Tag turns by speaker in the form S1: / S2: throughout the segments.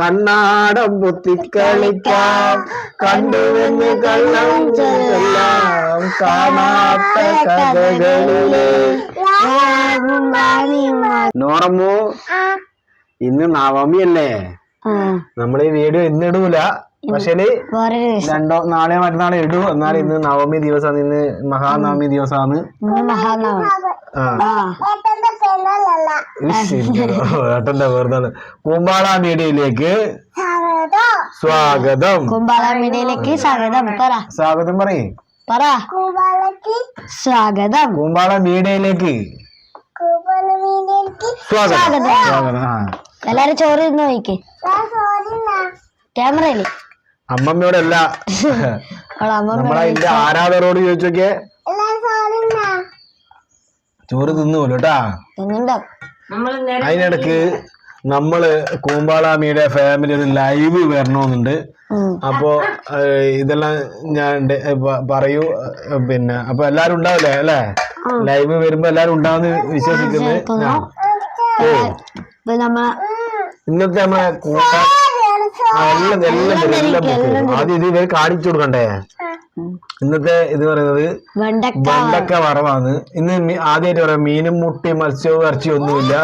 S1: കണ്ണാടം പൊത്തിക്കളിക്കാം. കണ്ടുവെന്ന് കള്ളം ചെല്ലാം കാണാത്ത കഥകളിലെ. നോറമ്മു ഇന്ന് നവമിയല്ലേ? നമ്മൾ ഈ വീഡിയോ ഇന്ന് ഇടൂല. പക്ഷേ രണ്ടോ നാളെ മറ്റന്നാളെ ഇടൂ. എന്നാൽ ഇന്ന് നവമി ദിവസമാണ് ഇന്ന് മഹാനവമി ദിവസമാണ്
S2: മഹാനവമി.
S1: ആ. ഏട്ടന്റെ വേർതാണ് കൂമ്പാള മീഡിയയിലേക്ക് സ്വാഗതം.
S2: കുമ്പാള മീഡിയയിലേക്ക് സ്വാഗതം. പറ.
S1: സ്വാഗതം പറയേ.
S2: പറ. സ്വാഗതം.
S1: കൂമ്പാള മീഡിയയിലേക്ക് സ്വാഗതം.
S2: എല്ലാരും ചോറ് തിന്ന് നോക്കി ക്യാമറയിൽ.
S1: അമ്മമ്മയോടല്ല. നമ്മളെ അതിന്റെ ആരാധകരോട് ചോദിച്ചോക്കെ ചോറ് തിന്നു. പോലും കേട്ടാ അതിനിടക്ക് നമ്മൾ കൂമ്പാളാമിയുടെ ഫാമിലി ഒരു ലൈവ് വരണമെന്നുണ്ട്. അപ്പോ ഇതെല്ലാം ഞാൻ പറയൂ പിന്നെ അപ്പൊ എല്ലാരും ഉണ്ടാവില്ലേ അല്ലേ? ലൈവ് വരുമ്പോ എല്ലാരും ഉണ്ടാവുന്ന
S2: വിശ്വസിക്കുന്നു?
S1: ഇന്നത്തെ നമ്മളെ കൂട്ടാൻ എല്ലാം എല്ലാം. ആദ്യം ഇത് ഇവർ കാണിച്ചു കൊടുക്കണ്ടേ? ഇന്നത്തെ ഇത് പറയുന്നത്
S2: വെണ്ടക്ക.
S1: വറവാണ്. ഇന്ന് ആദ്യമായിട്ട് പറയാം മീനും മുട്ടി മത്സ്യവും ഇറച്ചിയും ഒന്നുമില്ല.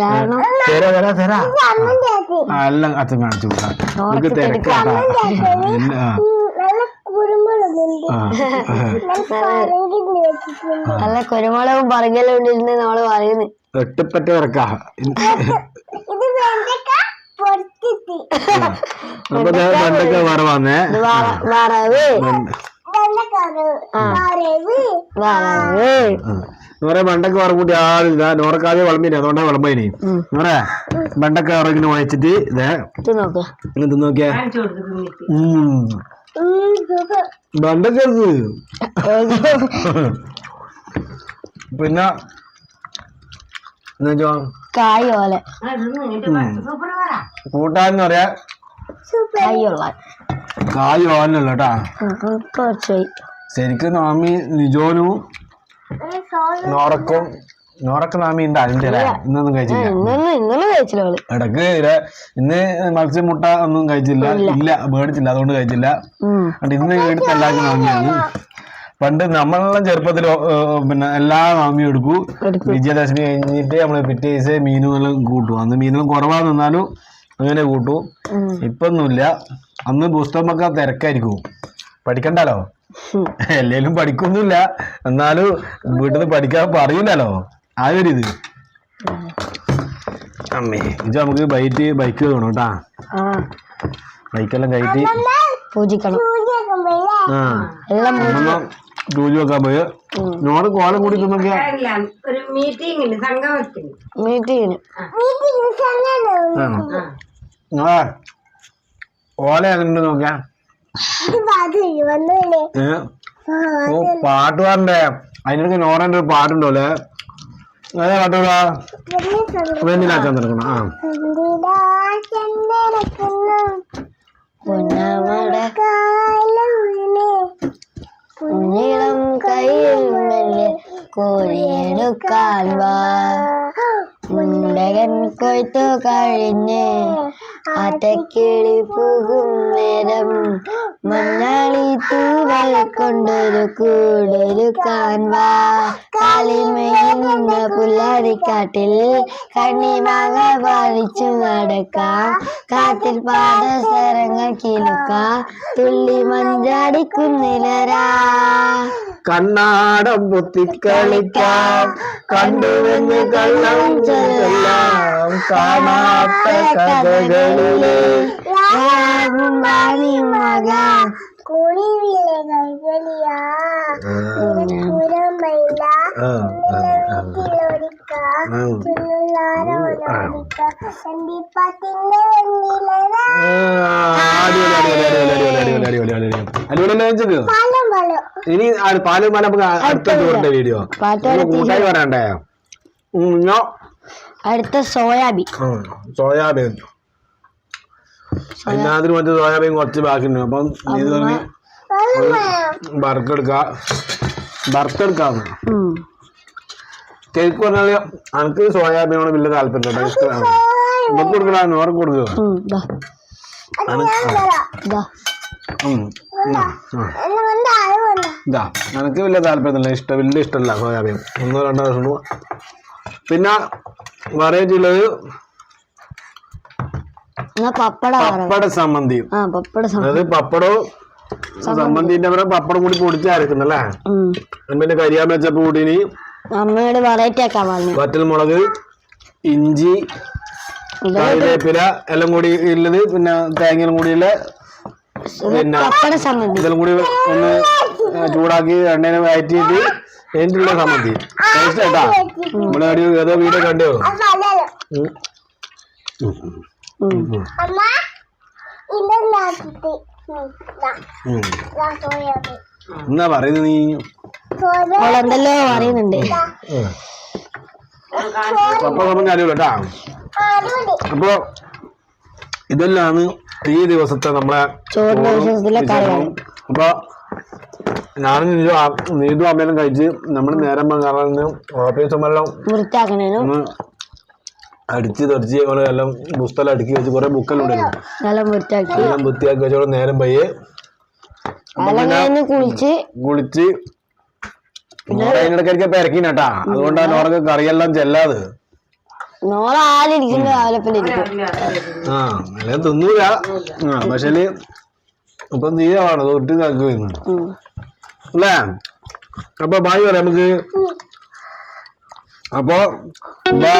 S2: കാരണം
S1: തരാ തരാ തരാ. ആ, എല്ലാം അച്ഛൻ കാണിച്ചു കൊടുക്കാം. നമുക്ക് തിരക്കാട്ടാ.
S2: നല്ല കുരുമുളകും പറകലും നമ്മൾ പറയുന്നു.
S1: എട്ടുപറ്റ തിരക്കാ ദേ വെണ്ടക്ക വറവാന്നേ
S2: വറവ്.
S1: കൂട്ടി ആളില്ല നോറക്കാതെ വിളമ്പിനെ അതുകൊണ്ടാ വിളമ്പിനി നോറേ വെണ്ടക്ക വറവിങ്ങനെ വായിച്ചിട്ട് ഇതേ
S2: ഇത്
S1: നോക്കിയേ. വെണ്ടക്ക. പിന്നെ എന്നുവെച്ചോ
S2: കായ് പോലെ.
S1: കൂട്ടാന്ന് പറയാ
S2: കായുള്ള
S1: കായ് ഓനല്ല കേട്ടാ
S2: കുറച്ചായി
S1: ശരിക്കും നാമി നിജോനും നോറക്കും നോറക്ക് നാമി ഉണ്ട് അതിന്റെ ഇന്നൊന്നും കഴിച്ചില്ല.
S2: ഇന്നലെ കഴിച്ചില്ല അവൾ.
S1: ഇടയ്ക്ക് ഇന്ന് ഇന്ന് മത്സ്യമുട്ട ഒന്നും കഴിച്ചില്ല ഇല്ല. മേടിച്ചില്ല അതുകൊണ്ട് കഴിച്ചില്ല. ഇന്ന് മേടിച്ച് എല്ലാവർക്കും നാമിയാണ്. പണ്ട് നമ്മളെല്ലാം ചെറുപ്പത്തിൽ പിന്നെ എല്ലാ നാമിയും എടുക്കൂ. വിജയദശമി കഴിഞ്ഞിട്ട് നമ്മൾ പിറ്റേ ദിവസം മീനുകളും കൂട്ടും. അന്ന് മീനുകളും കുറവാന്ന് നിന്നാലും അങ്ങനെ കൂട്ടും.
S2: ഇപ്പൊ
S1: ഇപ്പൊന്നുമില്ല. അന്ന് പുസ്തകമൊക്കെ തിരക്കായിരിക്കും. പഠിക്കണ്ടല്ലോ? എല്ലാരും പഠിക്കൊന്നുമില്ല. എന്നാലും വീട്ടിൽ നിന്ന് പഠിക്കാൻ പറയില്ലല്ലോ ആ ഒരു ഇത് അമ്മേ ഇത് നമുക്ക് ബൈറ്റ് ബൈക്ക് വേണം കേട്ടാ ബൈക്കെല്ലാം കയറ്റി.
S2: പൂജിക്കണം.
S1: ആ.
S2: എല്ലാം
S1: ജോലി വെക്കാൻ പോയ. നോട് കോലം കൂടി നോക്കിയാ
S3: ഒരു മീറ്റിംഗിന് സംഗമത്തിന്
S2: മീറ്റിങ്ങിന്.
S1: ആ. ഓല എങ്ങനെ നോക്കിയാ? ഓ പാട്ട് പാടണ്ടേ അതിനൊക്കെ നോറന്റെ ഒരു പാട്ടുണ്ടോ അല്ലേ ഏതാ പാട്ടുകൂടാ വെന്തിനാക്കാൻ നടക്കണം ആ.
S2: പൊന്നമട നീളം കയ്യിൽ മെല്ലെ കോരിയെടുക്കാൻ വാ മുണ്ടകൻ കൊയ്ത്തു കഴിഞ്ഞ് ആറ്റക്കിളി പോകും നേരം. മണ്ണാളി തൂവൽ കൊണ്ടൊരു കൂടൊരുക്കാൻ വാ കാലിമയുന്ന പുല്ലാരിക്കാട്ടിൽ കണ്ണിമാങ്ങ പറിച്ചു നടക്കാം കാറ്റിൽ പാദസരങ്ങൾ കിലുക്കാം തുള്ളി മഞ്ചാടിക്കുന്നിലരാ
S1: കണ്ണാടം പൊത്തിക്കളിക്കാം കണ്ടുവെന്ന് കള്ളം ചെല്ലാം കാണാത്ത കഥകളിലെ
S2: രാഗുംബാണി മകൻ
S1: ഇനി പാലും മല അടുത്ത ചോറിന്റെ വീഡിയോ. കൂട്ടായി പറയണ്ടേ?
S2: അടുത്ത
S1: സോയാബീൻ. സോയാബീൻ. എല്ലാത്തിനും മറ്റേ സോയാബീൻ കുറച്ച് ബാക്കിയുണ്ട്. അപ്പം നീ തുടങ്ങി ബർക്കെടുക്ക ബർത്തെടുക്കാന്ന്
S2: ഉം.
S1: കേക്ക് പറഞ്ഞാൽ എനിക്ക് സോയാബീനോട് വലിയ താല്പര്യം ഇഷ്ടമാണ്. നമുക്ക് കൊടുക്കണ നോർക്ക് കൊടുക്കുക. ഇതാ എനിക്ക് വലിയ താല്പര്യമില്ല. ഇഷ്ടം വലിയ ഇഷ്ടമല്ല സോയാബീൻ. ഒന്നോ രണ്ടോ ദിവസം പിന്നെ വെറൈറ്റി ഉള്ളത്
S2: പപ്പട പറ.
S1: പപ്പട സമ്മന്തി
S2: ആ പപ്പട സം-
S1: അതായത് പപ്പടവും സമ്മന്തിന്റെ അപ്പുറം പപ്പടം കൂടി പൊടിച്ചരക്കുന്നല്ലേ. പിന്നെ കരിയാൻ വെച്ച കൂടി
S2: അമ്മയോട് വെറൈറ്റി ആക്കാൻ പറഞ്ഞു.
S1: വറ്റൽ മുളക് ഇഞ്ചി കറിവേപ്പില എല്ലാം കൂടി ഉള്ളത് പിന്നെ തേങ്ങയും കൂടിയുള്ള പിന്നെ
S2: പപ്പട
S1: ഇതെല്ലാം കൂടി ഒന്ന് ചൂടാക്കി എണ്ണയിൽ വയറ്റിയിട്ട് എന്നിട്ടുള്ള സമ്മതി ടേസ്റ്റ് ആയിട്ടാ? നമ്മളെ ഒരു ഏതോ വീഡിയോ കണ്ടോ. എന്നാ പറയുന്നത് നീ?
S2: വളർന്നല്ലോ പറയുന്നുണ്ട്.
S1: അപ്പൊ കേട്ടാ. അപ്പൊ ഇതെല്ലാമാണ് ഈ ദിവസത്തെ നമ്മളെ അപ്പൊ ഞാനും നീതു നീതു അമ്മേനും കഴിച്ച് നമ്മൾ നേരം
S2: വൃത്തിയാക്കണേനു.
S1: ഒന്ന് അടിച്ച് തെറിച്ച് ഞങ്ങൾ എല്ലാം പുസ്തകം അടുക്കി വെച്ച് കുറെ ബുക്കെല്ലാം ഉണ്ടായിരുന്നു
S2: നല്ല വൃത്തിയാക്കി.
S1: എല്ലാം വൃത്തിയാക്കി വെച്ചോടെ നേരം പയ്യെ
S2: കുളിച്ച്.
S1: കുളിച്ച് നോറ അതിനിടയ്ക്ക് പെരക്കിനട്ടാ അതുകൊണ്ടാണ് നോറക്ക് കറിയെല്ലാം ചെല്ലാതെ.
S2: നോള ആലിരിക്കുന്ന രാവിലെപ്പിലിരിക്കും
S1: ആ അല്ലെ തിന്നൂല. ആ പക്ഷേ ഇപ്പൊ നീരാണ് തൊട്ട് കാക്കി വരുന്നു
S2: ഉം.
S1: അല്ലേ? അപ്പൊ ബായ് പറയാം നമുക്ക്. അപ്പൊ ബൈ